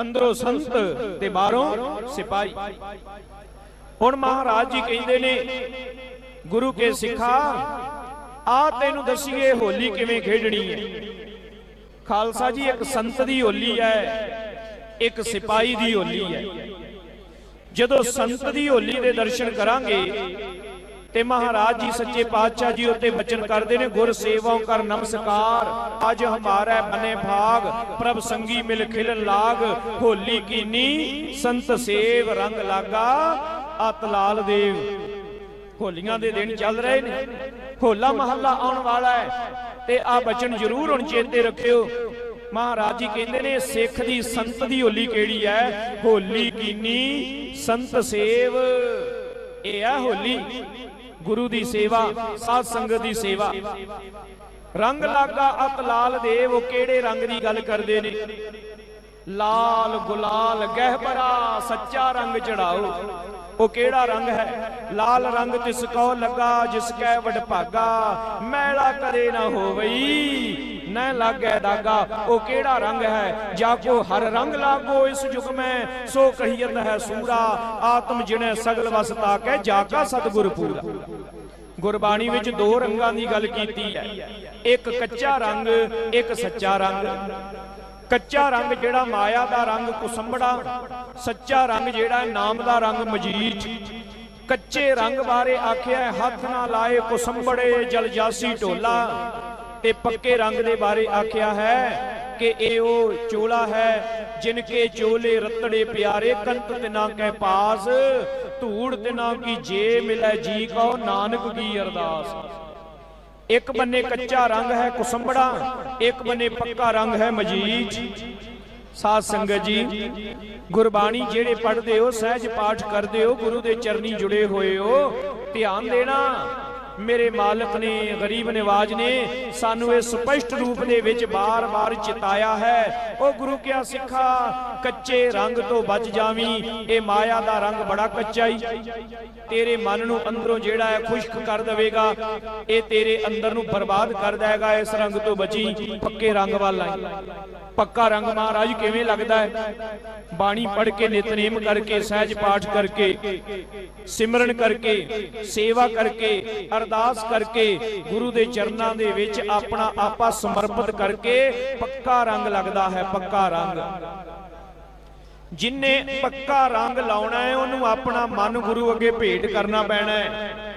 ਅੰਦਰੋਂ ਸੰਤ ਤੇ ਬਾਹਰੋਂ ਸਿਪਾਹੀ। ਹੁਣ ਮਹਾਰਾਜ ਜੀ ਕਹਿੰਦੇ ਨੇ, ਗੁਰੂ ਕੇ ਸਿੱਖਾ, ਆ ਤੈਨੂੰ ਦੱਸੀਏ ਹੋਲੀ ਕਿਵੇਂ ਖੇਡਣੀ ਹੈ। ਖਾਲਸਾ ਜੀ, ਇੱਕ ਸੰਤ ਦੀ ਹੋਲੀ ਹੈ, ਇੱਕ ਸਿਪਾਹੀ ਦੀ ਹੋਲੀ ਹੈ। ਜਦੋਂ ਸੰਤ ਦੀ ਹੋਲੀ ਦੇ ਦਰਸ਼ਨ ਕਰਾਂਗੇ ਤੇ ਮਹਾਰਾਜ ਜੀ, ਸੱਚੇ ਪਾਤਸ਼ਾਹ ਜੀ ਉੱਤੇ ਬਚਨ ਕਰਦੇ ਨੇ, ਗੁਰ ਸੇਵਾਉ ਕਰ ਨਮਸਕਾਰ। ਅੱਜ ਹਮਾਰਾ ਬਨੇ ਭਾਗ, ਪ੍ਰਭ ਸੰਗੀ ਮਿਲ ਖਿਲਨ ਲਾਗ, ਹੋਲੀ ਕੀਨੀ, ਸੰਤ ਸੇਵ ਰੰਗ ਲਾਗਾ, ਅਤ ਦੇਵ। ਹੋਲੀਆਂ ਦੇ ਦਿਨ ਚੱਲ ਰਹੇ ਨੇ, ਹੋਲਾ ਮਹੱਲਾ ਆਉਣ ਵਾਲਾ ਹੈ, ਤੇ ਆ ਬਚਨ ਜ਼ਰੂਰ ਹੁਣ ਚੇਤੇ ਰੱਖਿਓ। ਮਹਾਰਾਜ ਜੀ ਕਹਿੰਦੇ ਨੇ, ਸਿੱਖ ਦੀ, ਸੰਤ ਦੀ ਹੋਲੀ ਕਿਹੜੀ ਹੈ? ਹੋਲੀ ਕੀਨੀ, ਸੰਤ ਸੇਵ। ਇਹ ਆ ਹੋਲੀ। ਗੁਰੂ ਦੀ ਸੇਵਾ ਸਾਧ ਸੰਗਤ ਦੀ ਸੇਵਾ। ਰੰਗ ਲਾਗਾ ਅਤ ਲਾਲ ਦੇਵ, ਉਹ ਕਿਹੜੇ ਰੰਗ ਦੀ ਗੱਲ ਕਰਦੇ ਨੇ? ਲਾਲ ਗੁਲਾਲ ਗਹਿਬਰਾ ਸੱਚਾ ਰੰਗ ਚੜਾਓ। ਉਹ ਕਿਹੜਾ ਰੰਗ ਹੈ? ਲਾਲ ਰੰਗ ਤਿਸ ਕੋ ਲੱਗਾ, ਜਿਸ ਕੈ ਵਡਭਾਗਾ। ਮੈਲਾ ਕਰੇ ਨਾ ਹੋਵਈ। ਨੈ ਲਾਗੈ ਦਾਗਾ, ਉਹ ਕਿਹੜਾ ਰੰਗ ਹੈ? ਜਾ ਕੋ ਹਰ ਰੰਗ ਲਾਗੋ ਇਸ ਯੁਗ ਮੈਂ, ਸੋ ਕਹੀਤ ਹੈ ਸੂਰਾ, ਆਤਮ ਜਿਣੈ ਸਗਲ ਵਸ ਤਾਕੈ ਜਾ ਕਾ ਸਤਿਗੁਰ ਪੂਰਾ। ਗੁਰਬਾਣੀ ਵਿੱਚ ਦੋ ਰੰਗਾਂ ਦੀ ਗੱਲ ਕੀਤੀ ਹੈ। ਇੱਕ ਕੱਚਾ ਰੰਗ, ਇੱਕ ਸੱਚਾ ਰੰਗ। ਕੱਚਾ ਰੰਗ ਜਿਹੜਾ ਮਾਇਆ ਦਾ ਰੰਗ ਕੁਸੰਬੜਾ, ਸੱਚਾ ਰੰਗ ਜਿਹੜਾ ਨਾਮ ਦਾ ਰੰਗ ਮਜੀਠ। ਕੱਚੇ ਰੰਗ ਬਾਰੇ ਆਖਿਆ ਹੱਥ ਨਾ ਲਾਏ ਕੁਸੰਬੜੇ ਜਲਜ਼ਾਸੀ ਢੋਲਾ। ਤੇ ਪੱਕੇ ਰੰਗ ਦੇ ਬਾਰੇ ਆਖਿਆ ਹੈ ਕਿ ਇਹ ਉਹ ਚੋਲਾ ਹੈ ਜਿਨ ਕੇ ਚੋਲੇ ਰਤੜੇ ਪਿਆਰੇ ਕੰਤ ਤਿਨਾ ਕੈ ਪਾਸ, ਧੂੜ ਤਿਨਾ ਕੀ ਜੇ ਮਿਲੈ ਜੀ ਕੋ ਨਾਨਕ ਕੀ ਅਰਦਾਸ। ਇੱਕ ਬੰਨੇ ਕੱਚਾ ਰੰਗ ਹੈ ਕੁਸੰਬੜਾ, ਇੱਕ ਬੰਨੇ ਪੱਕਾ ਰੰਗ ਹੈ ਮਜੀਦ ਸਾਧ ਸੰਗਤ ਜੀ, ਗੁਰਬਾਣੀ ਜਿਹੜੇ ਪੜ੍ਹਦੇ ਹੋ, ਸਹਿਜ ਪਾਠ ਕਰਦੇ ਹੋ, ਗੁਰੂ ਦੇ ਚਰਨੀ ਜੁੜੇ ਹੋਏ ਹੋ, ਧਿਆਨ ਦੇਣਾ। ਮੇਰੇ ਮਾਲਕ ਨੇ, ਗਰੀਬ ਨਿਵਾਜ ਨੇ ਸਾਨੂੰ ਇਹ ਸਪਸ਼ਟ ਰੂਪ ਦੇ ਵਿੱਚ ਬਾਰ-ਬਾਰ ਚਿਤਾਇਆ ਹੈ। ਉਹ ਗੁਰੂ ਕਿਆ ਸਿੱਖਾ? ਕੱਚੇ ਰੰਗ ਤੋਂ ਬਚ ਜਾਵੀਂ। ਇਹ ਮਾਇਆ ਦਾ ਰੰਗ ਬੜਾ ਕੱਚਾ ਹੀ ਤੇਰੇ ਮਨ ਨੂੰ ਅੰਦਰੋਂ ਜਿਹੜਾ ਹੈ ਖੁਸ਼ਕ ਕਰ ਦੇਵੇਗਾ। ਇਹ ਤੇਰੇ ਅੰਦਰ ਨੂੰ ਬਰਬਾਦ ਕਰ ਦੇਗਾ ਇਸ ਰੰਗ ਤੋਂ ਬਚੀ ਪੱਕੇ ਰੰਗ ਵੱਲ ਆਈ ਪੱਕਾ ਰੰਗ ਮਹਾਰਾਜ, ਕਿਵੇਂ ਲੱਗਦਾ ਹੈ? ਬਾਣੀ ਪੜ੍ਹ ਕੇ, ਨਿਤਨੇਮ ਕਰਕੇ, ਸਹਿਜ ਪਾਠ ਕਰਕੇ, ਸਿਮਰਨ ਕਰਕੇ, ਸੇਵਾ ਕਰਕੇ, ਅਰਦਾਸ ਕਰਕੇ, ਗੁਰੂ ਦੇ ਚਰਨਾਂ ਦੇ ਵਿੱਚ ਆਪਣਾ ਆਪਾ ਸਮਰਪਿਤ ਕਰਕੇ ਪੱਕਾ ਰੰਗ ਲੱਗਦਾ ਹੈ। ਪੱਕਾ ਰੰਗ। ਜਿਨਨੇ ਪੱਕਾ ਰੰਗ ਲਾਉਣਾ ਹੈ, ਉਹਨੂੰ ਆਪਣਾ ਮਨ ਗੁਰੂ ਅੱਗੇ ਭੇਟ ਕਰਨਾ ਪੈਣਾ ਹੈ।